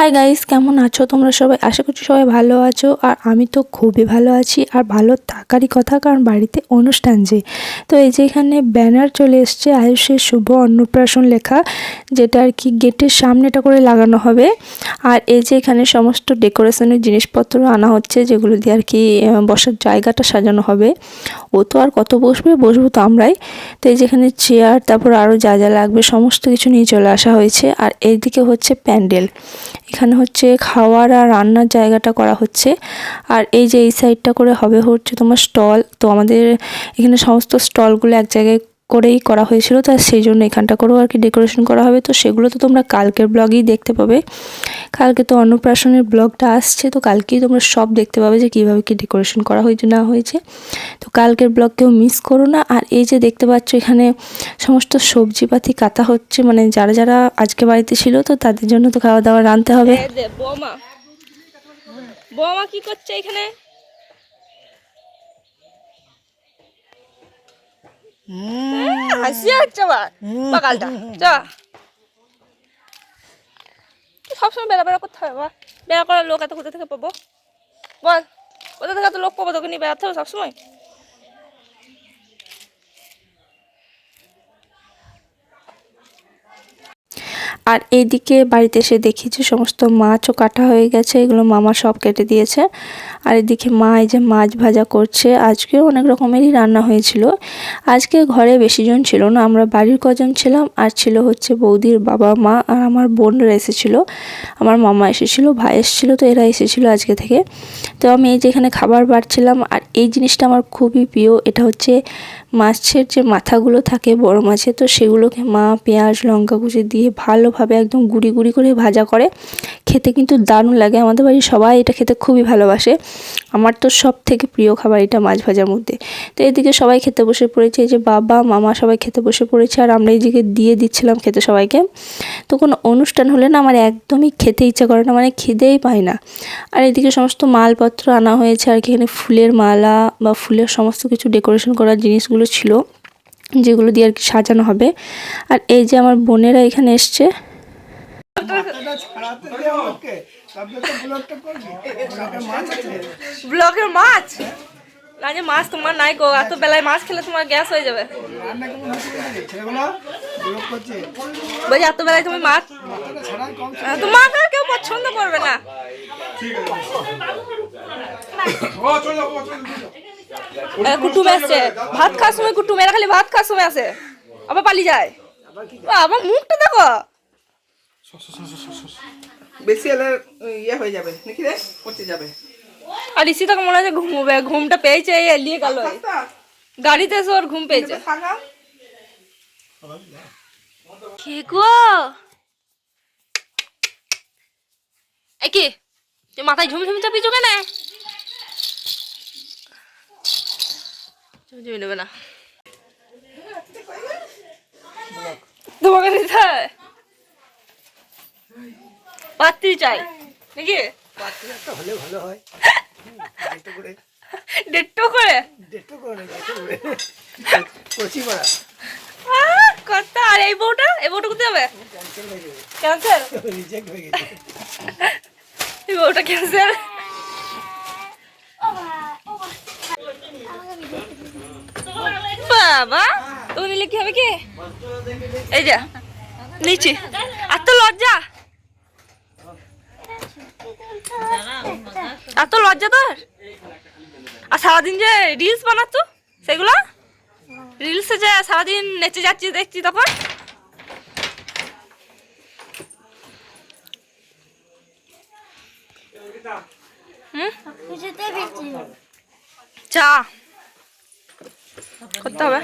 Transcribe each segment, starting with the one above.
Hi guys কেমন আছো? তোমরা সবাই? আশা করছি সবাই ভালো আছো। আর আমি তো খুবই ভালো আছি। আর ভালো থাকারই কথা, কারণ বাড়িতে অনুষ্ঠান যে। তো এই যে এখানে ব্যানার চলে এসছে আয়ুষের শুভ অন্নপ্রাশন লেখা, যেটা আর কি গেটের সামনেটা করে লাগানো হবে। আর এই যে এখানে সমস্ত ডেকোরেশনের জিনিসপত্র আনা হচ্ছে, যেগুলো দিয়ে আর কি বসার জায়গাটা সাজানো হবে। ও তো আর কত বসবে? বসবো তো আমরাই। তো এই যেখানে চেয়ার তারপর আরও যা যা লাগবে, সমস্ত কিছু নিয়ে চলে আসা হয়েছে। আর এইদিকে হচ্ছে প্যান্ডেল। এখানে হচ্ছে খাওয়ার আর রান্নার জায়গাটা করা হচ্ছে। আর এই যে এই সাইডটা করে হবে হচ্ছে তোমার স্টল তো আমাদের এখানে সমস্ত স্টলগুলো এক জায়গায় করেই করা হয়েছিল, তো সেই জন্য এখানটা করেও আর কি ডেকোরেশন করা হবে। তো সেগুলো তো তোমরা কালকের ব্লগেই দেখতে পাবে। কালকে তো অন্নপ্রাশনের ব্লগটা আসছে, তো কালকেই তোমরা সব দেখতে পাবে যে কীভাবে কী ডেকোরেশন করা হয়েছে, না হয়েছে। তো কালকের ব্লগ কেউ মিস করো না। আর এই যে দেখতে পাচ্ছ এখানে সমস্ত সবজিপাতি কাটা হচ্ছে মানে যারা যারা আজকে বাড়িতে ছিল, তো তাদের জন্য তো খাওয়া দাওয়া রাঁধতে হবে। বৌমা। বৌমা কি করছে এখানে? হাসি হচ্ছে আবার সকালটা চ সবসময় বেলা বেড়া করতে হবে বেড়া বেলা করার লোক এত কোথা থেকে পাবো? বল কোথা থেকে এত লোক পাবো তোকে নিয়ে বেড়াতে হবে সবসময়? আর এইদিকে বাড়িতে এসে দেখি যে সমস্ত মাছও কাটা হয়ে গেছে, এগুলো মামা সব কেটে দিয়েছে। আর এদিকে মা এই যে মাছ ভাজা করছে, আজকেও অনেক রকমেরই রান্না হয়েছিল। আজকে ঘরে বেশি জন ছিল না, আমরা বাড়ির কজন ছিলাম আর ছিল হচ্ছে বৌদির বাবা, মা আর আমার বোনরা এসেছিল। আমার মামা এসেছিল, ভাই এসেছিল, তো এরা এসেছিল আজকে থেকে। তো আমি এই যে এখানে খাবার বাড়ছিলাম আর এই জিনিসটা আমার খুবই প্রিয়, এটা হচ্ছে মাছের যে মাথাগুলো থাকে বড় মাছের, তো সেগুলোকে মা পেঁয়াজ, লঙ্কা কুচি দিয়ে ভালোভাবে একদম গুঁড়ি গুঁড়ি করে ভাজা করে খেতে কিন্তু দারুণ লাগে। আমাদের বাড়ির সবাই এটা খেতে খুবই ভালোবাসে। আমার তো সব থেকে প্রিয় খাবার এটা মাছ ভাজার মধ্যে। তো এদিকে সবাই খেতে বসে পড়েছে যে বাবা, মামা সবাই খেতে বসে পড়েছে আর আমরা এইদিকে দিয়ে দিচ্ছিলাম খেতে সবাইকে। তো কোনো অনুষ্ঠান হলে না আমার একদমই খেতে ইচ্ছা করে না মানে খিদেই পায় না। আর এদিকে সমস্ত মালপত্র আনা হয়েছে আর কি, এখানে ফুলের মালা বা ফুলের সমস্ত কিছু ডেকোরেশন করার জিনিসগুলো ছিল যেগুলো দিয়ে আর কি সাজানো হবে। আর এই যে আমার বোনেরা এখানে এসছে। ব্লকের মাছ? না যে মাছ তোমার নাই গো এত বেলায় মাছ খেলে তোমার গ্যাস হয়ে যাবে। বলছি এত বেলায় তুমি মাছ তোমাকে আর কেউ পছন্দ করবে না। এ, কুটুম আসছে ভাত খাওয়ার সময় কুটুম এরা খালি ভাত খাওয়ার সময় আসে। আবার পালিয়ে যায়। মুখটা দেখো। বেশি হলে ইয়ে হয়ে যাবে নাকি রে? পচে যাবে। আর ইসি তোকে মনে হচ্ছে ঘুমবে ঘুমটা পেয়েছে এলিয়ে গেল। গাড়িতে এসে ওর ঘুম পেয়েছে। থাকা। গো? এ কি? তুই মাথায় ঝুম ঝুম চাপিয়েছো কেন? ঝুম নেবে না। তোমাকে নিতে হয়? পাত্রী চাই। নাকি? একটা হলে ভালো হয়। করে। দেড়টো করে? একটু করে কচি করা কত আর এই বউটা? এই বউটা কোথায় যাবে? ক্যান্সেল হয়ে যাবে ক্যান্সেল রিজেক্ট হয়ে গেছে। এই বউটা ক্যান্সেল বাবা তুমি নিলে কি হবে কি? এই যা, নিচে। তো লজ্জা? আর তো লজ্জা তোর? আর সারাদিন যে রিলস বানাচ্ছ, সেগুলো? রিলসে যে সারাদিন নেচে যাচ্ছি, দেখছি তখন হুম চা করতে হবে।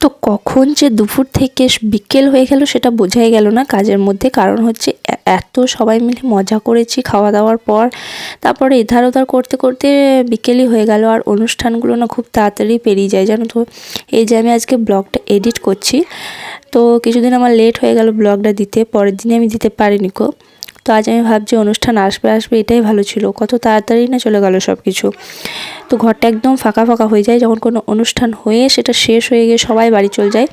তো কখন যে দুপুর থেকে বিকেল হয়ে গেল সেটা বোঝাই গেল না কাজের মধ্যে। কারণ হচ্ছে এত সবাই মিলে মজা করেছি খাওয়া দাওয়ার পর। তারপরে এধার ওধার করতে করতে বিকেলই হয়ে গেল আর অনুষ্ঠানগুলো না খুব তাড়াতাড়ি পেরিয়ে যায়, জানো তো? এই যে আমি আজকে ব্লগটা এডিট করছি। তো কিছুদিন আমার লেট হয়ে গেল ব্লগটা দিতে, পরের দিনে আমি দিতে পারিনি কো তো আজ আমি ভাবছি অনুষ্ঠান আসবে আসবে, এটাই ভালো ছিল। কত তাড়াতাড়ি না চলে গেল সব কিছু তো ঘরটা একদম ফাঁকা ফাঁকা হয়ে যায়। যখন কোনো অনুষ্ঠান হয়ে সেটা শেষ হয়ে গিয়ে সবাই বাড়ি চলে যায়,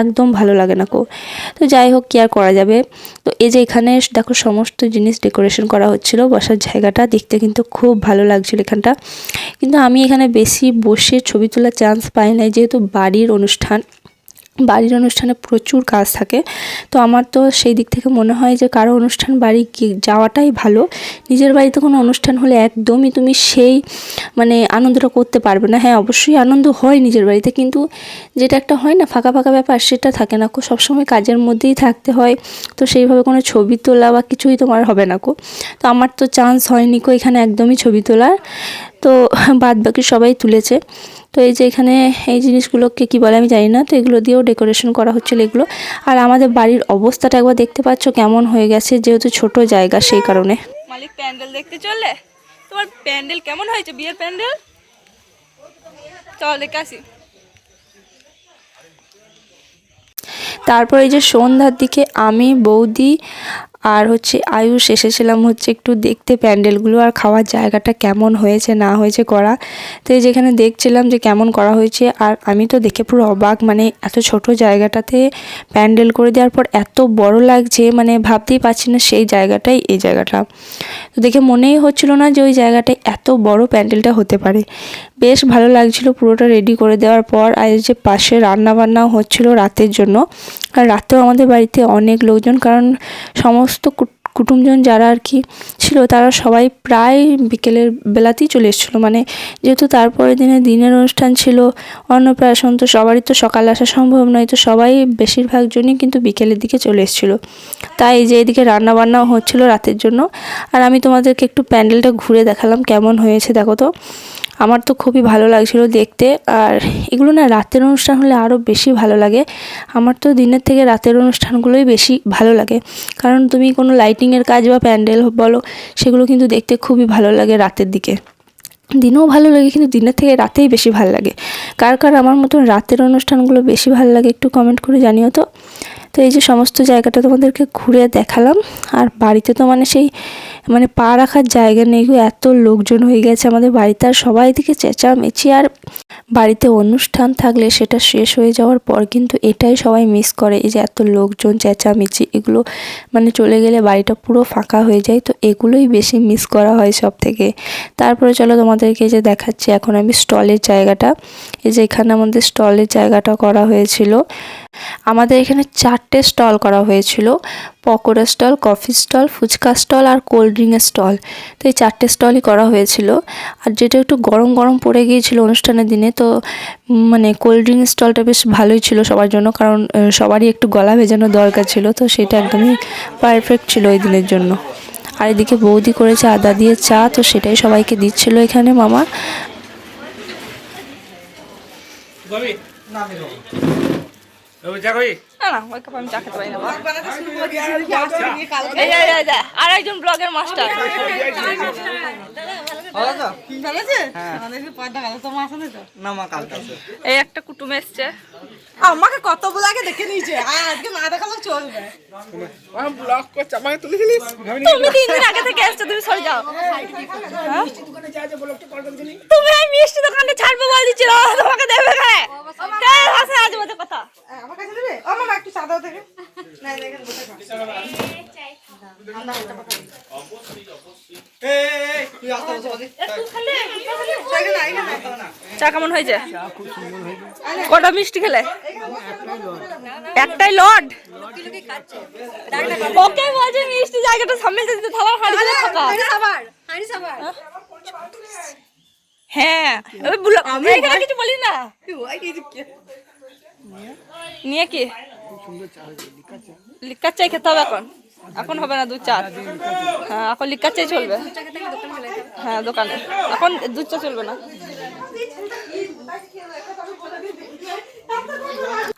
একদম ভালো লাগে না কো তো যাই হোক, কি আর করা যাবে? তো এই যে এখানে দেখো সমস্ত জিনিস ডেকোরেশন করা হচ্ছিল, বসার জায়গাটা দেখতে কিন্তু খুব ভালো লাগছিল এখানটা। কিন্তু আমি এখানে বেশি বসে ছবি তোলার চান্স পাই নাই, যেহেতু বাড়ির অনুষ্ঠান। বাড়ির অনুষ্ঠানে প্রচুর কাজ থাকে। তো আমার তো সেই দিক থেকে মনে হয় যে কারও অনুষ্ঠান বাড়ি যাওয়াটাই ভালো। নিজের বাড়িতে কোনো অনুষ্ঠান হলে একদমই তুমি সেই মানে আনন্দটা করতে পারবে না। হ্যাঁ অবশ্যই আনন্দ হয় নিজের বাড়িতে কিন্তু যেটা একটা হয় না, ফাঁকা ফাঁকা ব্যাপার সেটা থাকে না কো। সবসময় কাজের মধ্যেই থাকতে হয়। তো সেইভাবে কোনো ছবি তোলা বা কিছুই তোমার হবে না কো। তো আমার তো চান্স হয়নি কো এখানে একদমই ছবি তোলার। তো বাদ বাকি সবাই তুলেছে। তো এই যে এখানে এই জিনিসগুলোকে কি বলে আমি জানি না তো এগুলো দিয়েও ডেকোরেশন করা হচ্ছিল এগুলো। আর আমাদের বাড়ির অবস্থাটা একবার দেখতে পাচ্ছ কেমন হয়ে গেছে যেহেতু ছোট জায়গা সেই কারণে। মালিক প্যান্ডেল দেখতে চললে? তোমার প্যান্ডেল কেমন হয়েছে বিয়ের প্যান্ডেল? চল আসি। তারপর এই যে সন্ধ্যার দিকে আমি বৌদি আর হচ্ছে আয়ুষ এসেছিলাম হচ্ছে একটু দেখতে প্যান্ডেলগুলো আর খাওয়ার জায়গাটা কেমন হয়েছে, না হয়েছে করা। তো যেখানে দেখছিলাম যে কেমন করা হয়েছে, আর আমি তো দেখে পুরো অবাক মানে এত ছোট জায়গাটাতে প্যান্ডেল করে দেওয়ার পর এত বড় লাগছে মানে ভাবতেই পারছি না সেই জায়গাটাই এই জায়গাটা। তো দেখে মনেই হচ্ছিল না যে ওই জায়গাটায় এত বড় প্যান্ডেলটা হতে পারে। বেশ ভালো লাগছিল পুরোটা রেডি করে দেওয়ার পর আর যে পাশে রান্না বান্নাও হচ্ছিল রাতের জন্য। আর রাতেও আমাদের বাড়িতে অনেক লোকজন, কারণ সমস্ত কুট- কুটুমজন যারা আর কি ছিল, তারা সবাই প্রায় বিকেলের বেলাতেই চলে এসেছিল। মানে যেহেতু তারপরের দিনে দিনের অনুষ্ঠান ছিল, অন্নপ্রাশন তো সবারই তো সকালে আসা সম্ভব নয়, তো সবাই বেশিরভাগ জনই কিন্তু বিকেলের দিকে চলে এসেছিল। তাই যে এদিকে রান্না বান্নাও হচ্ছিল রাতের জন্য। আর আমি তোমাদেরকে একটু প্যান্ডেলটা ঘুরে দেখালাম, কেমন হয়েছে দেখো তো। আমার তো খুবই ভালো লাগছিল দেখতে। আর এগুলো না রাতের অনুষ্ঠান হলে আরও বেশি ভালো লাগে। আমার তো দিনের থেকে রাতের অনুষ্ঠানগুলোই বেশি ভালো লাগে। কারণ তুমি কোনো লাইটিংয়ের কাজ বা প্যান্ডেল বলো, সেগুলো কিন্তু দেখতে খুবই ভালো লাগে রাতের দিকে। দিনেও ভালো লাগে, কিন্তু দিনের থেকে রাতেই বেশি ভালো লাগে। কার কার আমার মতন রাতের অনুষ্ঠানগুলো বেশি ভালো লাগে একটু কমেন্ট করে জানিও তো। তো এই যে সমস্ত জায়গাটা তোমাদেরকে ঘুরে দেখালাম। আর বাড়িতে তো মানে সেই মানে পা রাখার জায়গা নেই এত লোকজন হয়ে গেছে আমাদের বাড়িতে। আর সবাই দিকে চেঁচামেচি। আর বাড়িতে অনুষ্ঠান থাকলে সেটা শেষ হয়ে যাওয়ার পর কিন্তু এটাই সবাই মিস করে, এই যে এত লোকজন চেঁচামেচি, এগুলো মানে চলে গেলে বাড়িটা পুরো ফাঁকা হয়ে যায়। তো এগুলোই বেশি মিস করা হয় সব থেকে তারপরে চলো তোমাদেরকে যে দেখাচ্ছি, এখন আমি স্টলের জায়গাটা। এই যে এখানে আমাদের স্টলের জায়গাটা করা হয়েছিল। আমাদের এখানে চারটে স্টল করা হয়েছিল। Pakora stall, coffee stall, fuchka stall আর কোল্ড ড্রিঙ্কের স্টল। তো এই চারটে স্টলই করা হয়েছিল। আর যেটা একটু গরম গরম পড়ে গিয়েছিল অনুষ্ঠানের দিনে তো মানে কোল্ড ড্রিঙ্ক স্টলটা বেশ ভালোই ছিল সবার জন্য কারণ সবারই একটু গলা ভেজানো দরকার ছিল তো সেটা একদমই পারফেক্ট ছিল ওই দিনের জন্য আর এদিকে বৌদি করেছে আদা দিয়ে চা তো সেটাই সবাইকে দিচ্ছিল এখানে মামা আর একজন ব্লগের মাস্টার এই একটা কুটুম এসছে। আমাকে কত আগে দেখে নিয়েছে? আর আজকে না দেখালেও চলবে। আমি ব্লগ করছি আমাকে তুলে দিলিস তুমি তিন দিন আগে থেকে এসছো তুমি সরে যাও। হ্যাঁ? তুমি এই মিষ্টি দোকানটা ছাড়বো বল দিচ্ছিল তোমাকে দেবে কেন এই ভাষা আজ মতো কথা আমার কাছে দেবে ও মামা একটু সাদা থেকে না না এখানে বসে খা। এই এই তুই আসতে বসে বসে এখানে না, এখানে না। চা কেমন হয়েছে? কটা মিষ্টি খেলে? একটাই লড ওকে বলছে মিষ্টি জায়গাটা সামনে যেতে থালা হাঁড়ি থাকা হ্যাঁ? এবার বুলো এখানে কিছু বলি না। নিয়ে কি? লিকার চাই খেতে হবে এখন। এখন হবে না দুধ চা হ্যাঁ এখন লিকার চাই চলবে। হ্যাঁ দোকানে। এখন দুধ চা চলবে না।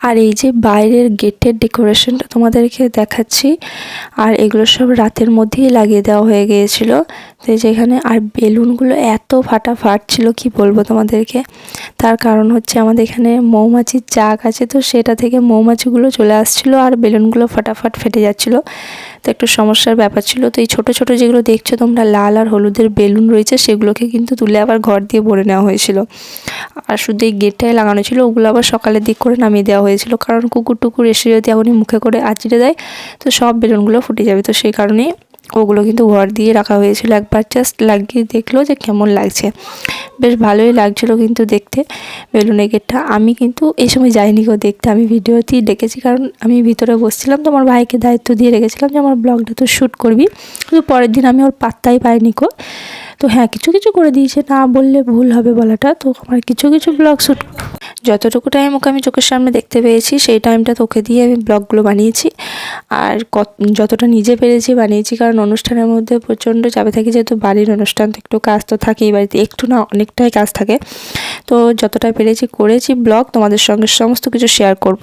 আর এই যে বাইরের গেটের ডেকোরেশনটা তোমাদেরকে দেখাচ্ছি, আর এগুলো সব রাতের মধ্যেই লাগিয়ে দেওয়া হয়ে গিয়েছিল। তো এই যে এখানে আর বেলুনগুলো এত ফাটাফাট ছিল, কি বলব তোমাদেরকে? তার কারণ হচ্ছে আমাদের এখানে মৌমাছির চাক আছে, তো সেটা থেকে মৌমাছিগুলো চলে আসছিল আর বেলুনগুলো ফাটাফাট ফেটে যাচ্ছিল। তো একটু সমস্যার ব্যাপার ছিল। তো এই ছোট, ছোটো যেগুলো দেখছ তোমরা, লাল আর হলুদের বেলুন রয়েছে, সেগুলোকে কিন্তু তুলে আবার ঘর দিয়ে ভরে নেওয়া হয়েছিল। আর শুধু এই গেটটাই লাগানো ছিল, ওগুলো আবার সকালের দিক করে নামিয়ে দেওয়া হয়েছিল। কারণ কুকুর টুকুর এসে যদি এখনই মুখে করে আঁচড়ে দেয়, তো সব বেলুনগুলো ফুটে যাবে। তো সেই কারণেই ওগুলো কিন্তু ঘর দিয়ে রাখা হয়েছিল একবার। জাস্ট লাগিয়ে দেখল যে কেমন লাগছে। বেশ ভালোই লাগছিল কিন্তু দেখতে বেলুনের গেটটা। আমি কিন্তু এই সময় যাইনি গো দেখতে। আমি ভিডিওতেই দেখেছি কারণ আমি ভিতরে বসছিলাম, তো আমার ভাইকে দায়িত্ব দিয়ে রেখেছিলাম যে আমার ব্লগটা তো শ্যুট করবি। কিন্তু পরের দিন আমি ওর পাত্তাই পাইনি কো তো হ্যাঁ কিছু কিছু করে দিয়েছে, না বললে ভুল হবে বলাটা। তো আমার কিছু কিছু ব্লগ শ্যুট যতটুকু টাইম ওকে আমি চোখের সামনে দেখতে পেয়েছি সেই টাইমটা তোকে দিয়ে আমি ব্লগগুলো বানিয়েছি। আর কত যতটা নিজে পেরেছি বানিয়েছি কারণ অনুষ্ঠানের মধ্যে প্রচণ্ড চাপে থাকি যেহেতু বাড়ির অনুষ্ঠান তো একটু কাজ তো থাকেই বাড়িতে একটু না অনেকটাই কাজ থাকে। তো যতটা পেরেছি করেছি ব্লগ তোমাদের সঙ্গে সমস্ত কিছু শেয়ার করব।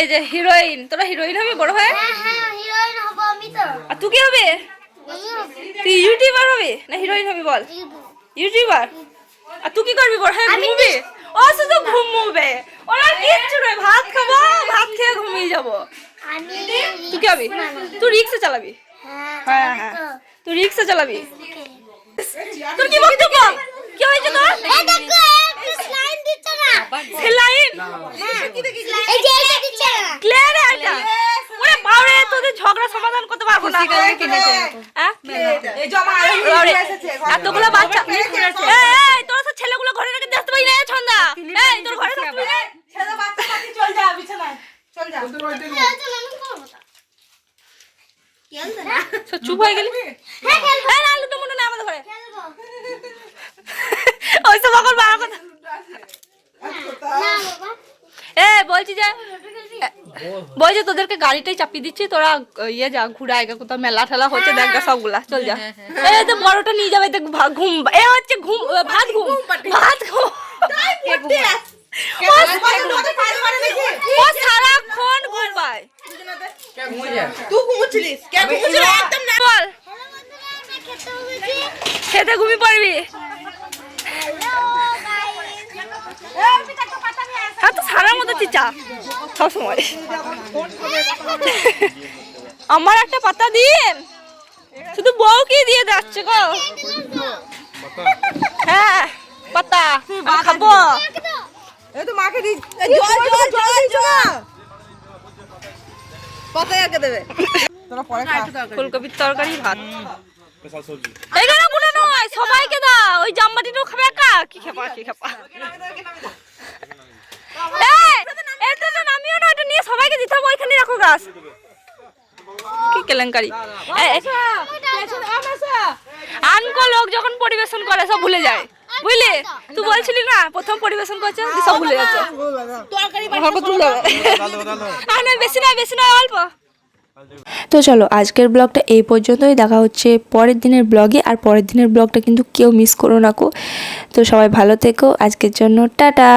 এই যে হিরোইন তোরা হিরোইন হবি বড় হয়ে? হ্যাঁ হ্যাঁ হিরোইন হব আমি তো। আর তুই কি হবে? তুই ইউটিউবার হবি? না হিরোইন হবি বল। ইউটিউবার? আর তুই কি করবি? বড় হ্যাঁ ঘুমবি? ও শুধু ঘুমবে। ওরা কিচ্ছু নয় ভাত খাব ভাত খেয়ে ঘুমিয়ে যাব। আমি তুই কি হবি তুই রিক্সা চালাবি? হ্যাঁ হ্যাঁ হ্যাঁ। তুই রিক্সা চালাবি? তোর কি বক্তব্য? কি হয়েছে তোর? এই দেখো একটা স্লাইম দিচ্ছে না। সেলাইন এই যে এটা দিচ্ছে না। ক্লিয়ার এটা ওরে বাবরে তোদের ঝগড়া সমাধান করতে পারব না হ্যাঁ? এই জমা বাবরে, এসেছে এতগুলো বাচ্চা এই, এই, তোরা তো ছেলেগুলো ঘরে রেখে আসতে পারি না ছন্দা। এই তোর ঘরে থাকতে পারি না ছেলে বাচ্চা পাতি চল যা বিছানায় চল যা। চল আমি করব না। খেলতে না? সব চুপ হয়ে গেলি? হ্যাঁ খেলব। এই, না, লুটো মুটো না আমাদের ঘরে। ওই সব এখন কথা। না বাবা। এ বলছি যে বলছি তোদেরকে গাড়িটাই চাপিয়ে দিচ্ছি তোরা ইয়ে যা ঘুরে আগে কোথাও মেলা ঠেলা হচ্ছে দেখ সবগুলা চল যা। এই তো বড়টা নিয়ে যাবে দেখ ঘুম এ হচ্ছে ঘুম ভাত ঘুম ভাত ঘুম। ও সারাক্ষণ ঘুম তুই ঘুমুচ্ছিলিস? কে ঘুমুচ্ছিল একদম না। বল। হ্যালো বন্ধুরা আমরা খেতে ঘুমিয়ে পড়বি হ্যালো হ্যাঁ তো সবসময় আমার একটা পাতা দিন শুধু বউকে দিয়ে যাচ্ছে গো। হ্যাঁ পাতা খাব। এই তো মাকে দি জল জল জল জল কত আগে দেবে। তোরা পরে খা। ফুলকপির তরকারি ভাত। নয় সবাইকে দাও। ওই জামবাটিটাও খাবে একা? কি খেপা কি খেপা। এটা তো নামিও না এটা নিয়ে সবাইকে দিতে হবে ওইখানে রাখো গাছ। কি কেলেঙ্কারি? আনকো লোক যখন পরিবেশন করে সব ভুলে যায়। বুঝলি? তুই বলছিলি না প্রথম পরিবেশন করছে সব ভুলে যাচ্ছে। আর বেশি নয় বেশি নয় অল্প। তো চলো আজকের ব্লগটা এই পর্যন্তই। দেখা হচ্ছে পরের দিনের ব্লগে আর পরের দিনের ব্লগটা কিন্তু কেউ মিস করো না কো। তো সবাই ভালো থেকো। আজকের জন্য টাটা।